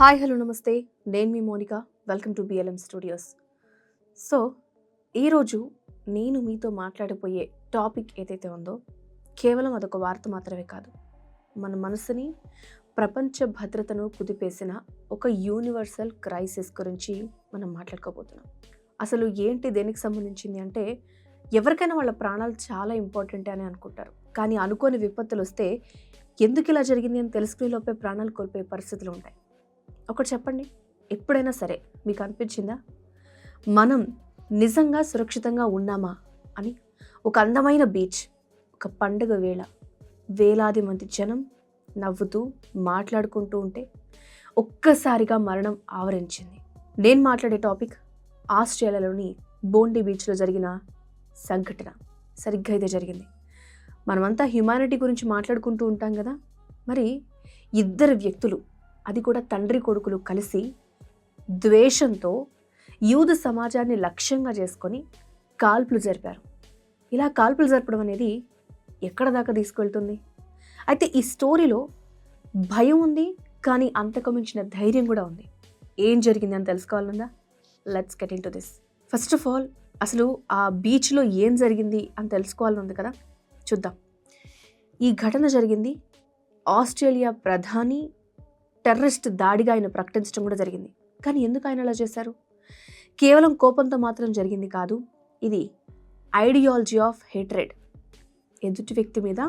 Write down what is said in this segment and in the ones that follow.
Hi hello namaste. నేను మీ Monica. Welcome to BLM studios so ఈరోజు నేను మీతో మాట్లాడిపోయే టాపిక్ ఏదైతే ఉందో కేవలం అదొక వార్త మాత్రమే కాదు. మన మనసుని ప్రపంచ భద్రతను కుదిపేసిన ఒక యూనివర్సల్ క్రైసిస్ గురించి మనం మాట్లాడుకోబోతున్నాం. అసలు ఏంటి దేనికి సంబంధించింది అంటే ఎవరికైనా వాళ్ళ ప్రాణాలు చాలా ఇంపార్టెంట్ అని అనుకుంటారు. కానీ అనుకోని విపత్తులు వస్తే ఎందుకు ఇలా జరిగింది అని తెలుసుకునే లోపే ప్రాణాలు కోల్పోయే పరిస్థితులు ఉంటాయి. ఒకటి చెప్పండి. ఎప్పుడైనా సరే మీకు అనిపించిందా? మనం నిజంగా సురక్షితంగా ఉన్నామా అని ఒక అందమైన బీచ్ ఒక పండుగ వేళ వేలాది మంది జనం నవ్వుతూ మాట్లాడుకుంటూ ఉంటే ఒక్కసారిగా మరణం ఆవరించింది. నేను మాట్లాడే టాపిక్ ఆస్ట్రేలియాలోని బోండి బీచ్లో జరిగిన సంఘటన. సరిగ్గా ఇదే జరిగింది. మనమంతా హ్యుమానిటీ గురించి మాట్లాడుకుంటూ ఉంటాం కదా? మరి ఇద్దరు వ్యక్తులు అది కూడా తండ్రి కొడుకులు కలిసి ద్వేషంతో యూద్ సమాజాన్ని లక్ష్యంగా చేసుకొని కాల్పులు జరిపారు. ఇలా కాల్పులు జరపడం అనేది ఎక్కడ దాకా తీసుకెళ్తుంది? అయితే ఈ స్టోరీలో భయం ఉంది కానీ అంతకు మించిన ధైర్యం కూడా ఉంది. ఏం జరిగింది అని తెలుసుకోవాలనుందా let's get into this first of all అసలు ఆ బీచ్లో ఏం జరిగింది అని తెలుసుకోవాలని ఉంది కదా? చూద్దాం. ఈ ఘటన జరిగింది ఆస్ట్రేలియా ప్రధాని టెర్రరిస్ట్ దాడిగా ఆయన ప్రకటించడం కూడా జరిగింది. కానీ ఎందుకు ఆయన అలా చేశారు? కేవలం కోపంతో మాత్రం జరిగింది కాదు ఇది ఐడియాలజీ ఆఫ్ హేట్రెడ్. ఎదుటి వ్యక్తి మీద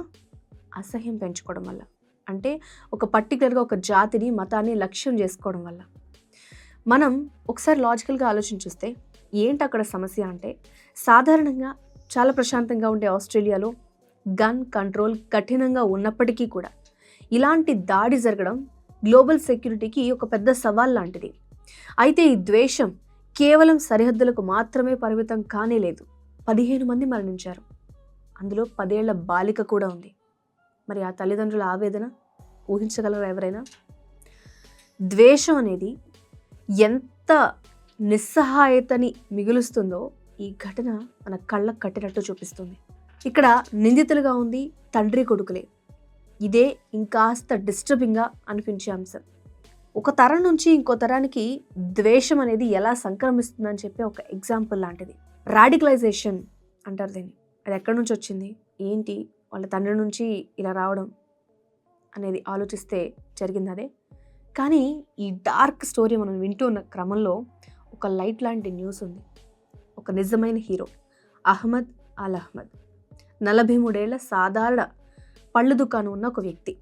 అసహ్యం పెంచుకోవడం వల్ల అంటే ఒక పర్టికులర్గా ఒక జాతిని మతాన్ని లక్ష్యం చేసుకోవడం వల్ల. మనం ఒకసారి లాజికల్గా ఆలోచించిస్తే ఏంటి అక్కడ సమస్య అంటే సాధారణంగా చాలా ప్రశాంతంగా ఉండే ఆస్ట్రేలియాలో గన్ కంట్రోల్ కఠినంగా ఉన్నప్పటికీ కూడా ఇలాంటి దాడి జరగడం గ్లోబల్ సెక్యూరిటీకి ఒక పెద్ద సవాల్ లాంటిది. అయితే ఈ ద్వేషం కేవలం సరిహద్దులకు మాత్రమే పరిమితం కానే లేదు. పదిహేను మంది మరణించారు. అందులో పదేళ్ళ బాలిక కూడా ఉంది. మరి ఆ తల్లిదండ్రుల ఆవేదన ఊహించగలరా ఎవరైనా? ద్వేషం అనేది ఎంత నిస్సహాయతని మిగులుస్తుందో ఈ ఘటన మన కళ్ళకు కట్టినట్టు చూపిస్తుంది. ఇక్కడ నిందితులుగా ఉంది తండ్రి కొడుకులే. ఇదే ఇంకాస్త డిస్టర్బింగ్గా అనిపించే అంశం. ఒక తరం నుంచి ఇంకో తరానికి ద్వేషం అనేది ఎలా సంక్రమిస్తుందని చెప్పి ఒక ఎగ్జాంపుల్ లాంటిది. రాడికలైజేషన్ అంటారు దీన్ని. అది ఎక్కడి నుంచి వచ్చింది? ఏంటి? వాళ్ళ తండ్రి నుంచి ఇలా రావడం అనేది ఆలోచిస్తే జరిగింది అదే. కానీ ఈ డార్క్ స్టోరీ మనం వింటూ ఉన్న క్రమంలో ఒక లైట్ లాంటి న్యూస్ ఉంది. ఒక నిజమైన హీరో అహ్మద్ అల్ అహ్మద్. నలభై మూడేళ్ళ సాధారణ పళ్ళు దుకాణం ఉన్న ఒక వ్యక్తి.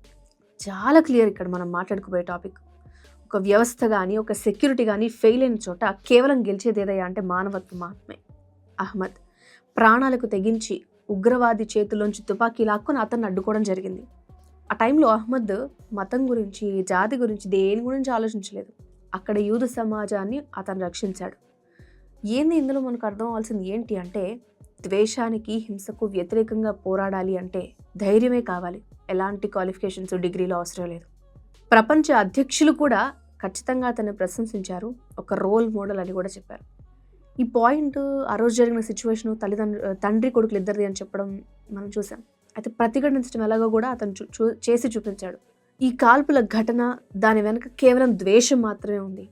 చాలా క్లియర్ ఇక్కడ మనం మాట్లాడుకోబోయే టాపిక్ ఒక వ్యవస్థ కానీ ఒక సెక్యూరిటీ కానీ ఫెయిల్ అయిన చోట కేవలం గెలిచేది ఏదయ్యా అంటే మానవత్వం మాత్రమే. అహ్మద్ ప్రాణాలకు తెగించి ఉగ్రవాది చేతిలోంచి తుపాకీ లాక్కొని అతన్ని అడ్డుకోవడం జరిగింది. ఆ టైంలో అహ్మద్ మతం గురించి జాతి గురించి దేని గురించి ఆలోచించలేదు. అక్కడ యూద సమాజాన్ని అతను రక్షించాడు. ఏంది ఇందులో మనకు అర్థం అవ్వాల్సింది ఏంటి అంటే ద్వేషానికి హింసకు వ్యతిరేకంగా పోరాడాలి అంటే ధైర్యమే కావాలి. ఎలాంటి క్వాలిఫికేషన్స్ డిగ్రీలో అవసరం లేదు. ప్రపంచ అధ్యక్షులు కూడా ఖచ్చితంగా అతన్ని ప్రశంసించారు. ఒక రోల్ మోడల్ అని కూడా చెప్పారు. ఈ పాయింట్ ఆ రోజు జరిగిన సిచ్యువేషను తల్లిదండ్రు తండ్రి కొడుకులు ఇద్దరిది అని చెప్పడం మనం చూసాం. అయితే ప్రతిఘటించడం ఎలాగో కూడా అతను చూ చూ చేసి చూపించాడు. ఈ కాల్పుల ఘటన దాని వెనక కేవలం ద్వేషం మాత్రమే ఉంది.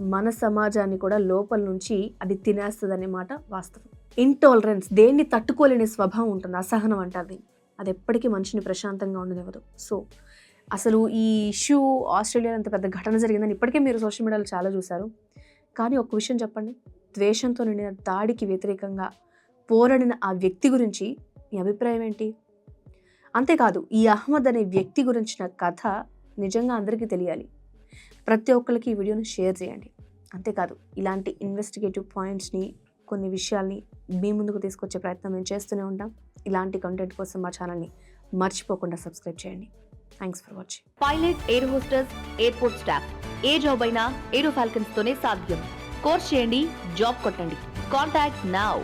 మన సమాజాన్ని కూడా లోపల నుంచి అది తినేస్తుంది మాట వాస్తవం. ఇంటాలరెన్స్ దేన్ని తట్టుకోలేని స్వభావం ఉంటుంది అసహనం అంటారు అది. ఎప్పటికీ మనిషిని ప్రశాంతంగా ఉండనివ్వదు సో అసలు ఈ ఇష్యూ ఆస్ట్రేలియాలో అంత పెద్ద ఘటన జరిగిందని ఇప్పటికే మీరు సోషల్ మీడియాలో చాలా చూశారు. కానీ ఒక విషయం చెప్పండి. ద్వేషంతో నిండిన దాడికి వ్యతిరేకంగా పోరాడిన ఆ వ్యక్తి గురించి మీ అభిప్రాయం ఏంటి? అంతేకాదు ఈ అహ్మద్ అనే వ్యక్తి గురించిన కథ నిజంగా అందరికీ తెలియాలి. ప్రతి ఒక్కరికి ఈ వీడియోని షేర్ చేయండి. అంతేకాదు ఇలాంటి ఇన్వెస్టిగేటివ్ పాయింట్స్ని కొన్ని విషయాల్ని మీ ముందుకు తీసుకొచ్చే ప్రయత్నం మేము చేస్తూనే ఉంటాం. ఇలాంటి కంటెంట్ కోసం మా ఛానల్ని మర్చిపోకుండా సబ్స్క్రైబ్ చేయండి. Thanks for watching pilot air hostesses airport staff A job అయినా ఏరో ఫాల్కన్స్ తోనే సాధ్యం. కోర్స్ చేయండి జాబ్ కొట్టండి. Contact now